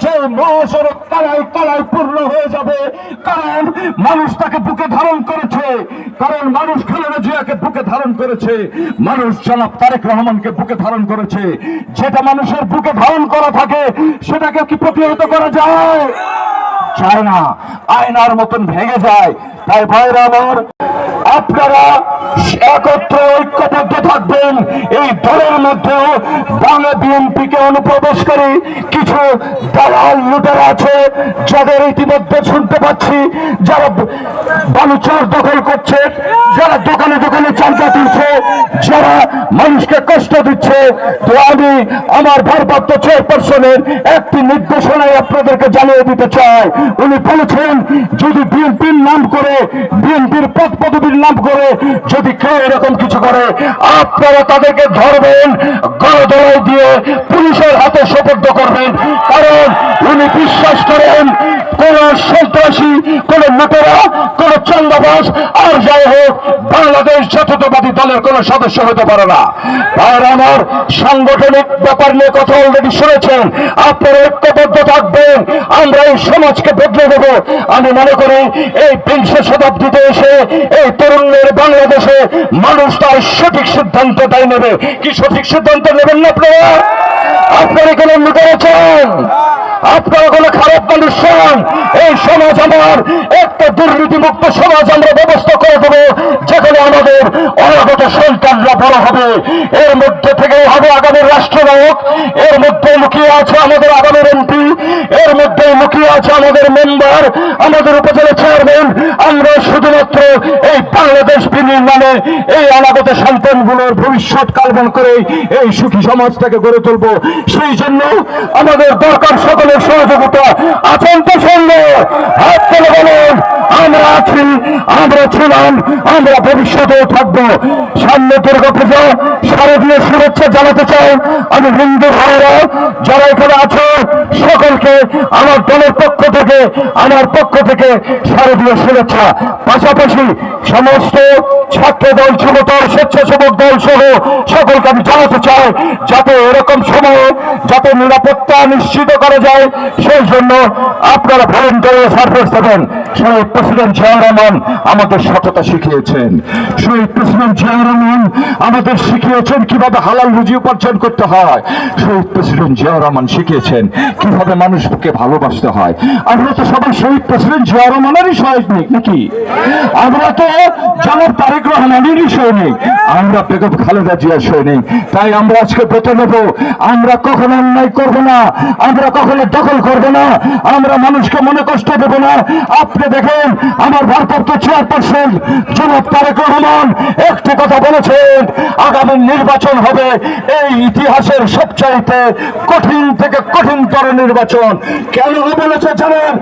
যে মহাসড়ক কালায় কালায় পূর্ণ হয়ে যাবে। কারণ মানুষ তাকে বুকে ধারণ করেছে। কারণ মানুষ খালেদা জিয়াকে বুকে ধারণ করেছে। মানুষ জনাব তারেক রহমানকে বুকে ধারণ করেছে। যেটা মানুষের বুকে ধারণ করা থাকে, সেটাকে কি প্রতিহত করা যায়? চায় না। আয়নার মতন ভেঙে যায়। তাই ভাইরা আমার আপনারা একত্র ঐক্যবদ্ধ থাকবেন। এই দলের মধ্যেও বাংলা বিএনপিকে অনুপ্রবেশকারী কিছু দালাল লুটেরা আছে, যাদের ইতিমধ্যে শুনতে পাচ্ছি যারা বালুচর দখল করছে, যারা দোকানে দোকানে যারা মানুষকে কষ্ট দিচ্ছে। তো আমি আমার ভারপ্রাপ্ত চেয়ারপারসনের একটি নির্দেশনায় আপনাদেরকে জানিয়ে দিতে চাই। উনি বলেছেন, যদি বিএনপির নাম করে, বিএনপির পদ পদবীর নাম করে যদি কেউ এরকম কিছু করে, আপনারা তাদেরকে ধরবেন গণদলাই দিয়ে পুলিশের হাতে সোপর্দ করবেন। কারণ উনি বিশ্বাস করেন, কোন সন্ত্রাসী, কোন লুটেরা, কোন চন্দ্রবাস বাংলাদেশ জাতীয়তাবাদী দলের কোন সদস্য হতে পারে না। আর আমার সাংগঠনিক ব্যাপার নিয়ে কথা অলরেডি শুনেছেন। আপনারা ঐক্যবদ্ধ থাকবেন। আমরা এই সমাজকে বদলে দেব। আমি মনে করি এই বিংশ শতাব্দীতে এসে এই তরুণের বাংলাদেশে মানুষ তার সঠিক সিদ্ধান্তটাই নেবে। কি সঠিক সিদ্ধান্ত নেবেন না আপনারা? আপনারা কোনো লুটেছেন আপনারা কোনো খারাপ মানুষ এই সমাজ আমার, একটা দুর্নীতিমুক্ত সমাজ আমরা ব্যবস্থা করে দেবো, যেখানে আমাদের অনাগত সন্তানরা বড় হবে। এর মধ্যে থেকে হবে আগামী রাষ্ট্রনায়ক, এর মধ্যে লুকিয়ে আছে আমাদের আগামীর এমপি, এর মধ্যে লুকিয়ে আছে আমাদের মেম্বার, আমাদের উপজেলা চেয়ারম্যান। আমরা শুধুমাত্র এই বাংলাদেশ বিনির্মাণে এই অনাগত সন্তানগুলোর ভবিষ্যৎ কালবন করে এই সুখী সমাজটাকে গড়ে তুলবো। সেই জন্য আমাদের দরকার সকলের সহযোগিতা। আছেন তো সঙ্গে? হাত তুলে বলুন, আমরা আছি, আমরা ছিলাম, আমরা ভবিষ্যতেও থাকব। সামনে দুর্গা পুজো, শারদীয় শুভেচ্ছা জানাতে চাই। আমি হিন্দু ভাইরা, যারা এখানে আছে সকলকে আমার দলের পক্ষ থেকে, আমার পক্ষ থেকে শারদীয় শুভেচ্ছা। পাশাপাশি সমস্ত ছাত্র দল যুবদল, স্বেচ্ছাসেবক দল সহ সকলকে আমি জানাতে চাই, যাতে এরকম সময়ে, যাতে নিরাপত্তা নিশ্চিত করা যায়, সেই জন্য আপনারা ভলেন্টারি সার্ভিস দেবেন। শহীদ প্রেসিডেন্ট জিয়া রহমান আমাদের সততা শিখিয়েছেন। শহীদ প্রেসিডেন্ট জিয়া রহমান আমাদের শিখিয়েছেন কীভাবে হালাল রুজি উপার্জন করতে হয়। শহীদ প্রেসিডেন্ট জিয়া রহমান শিখিয়েছেন কীভাবে মানুষকে ভালোবাসতে হয়। আমরা তো সবাই শহীদ প্রেসিডেন্ট জিয়া রহমানেরই সৈনিক নাকি? আমরা তো জনাব তারেক রহমানেরই সৈনিক আমরা বেগম খালেদা জিয়ার সৈনিক তাই আমরা আজকে বেতন নেব। আমরা কখনো অন্যায় করব না, আমরা কখনো দখল করব না, আমরা মানুষকে মনে কষ্ট দেব না। আপনি দেখেন, আমার ভারপ্রাপ্ত চেয়ারপারসন জনাব তারেক রহমান একটি কথা বলেছেন, আগামী নির্বাচন হবে এই ইতিহাসের সবচাইতে কঠিন থেকে কঠিনতর নির্বাচন। কেন বলেছে জানেন?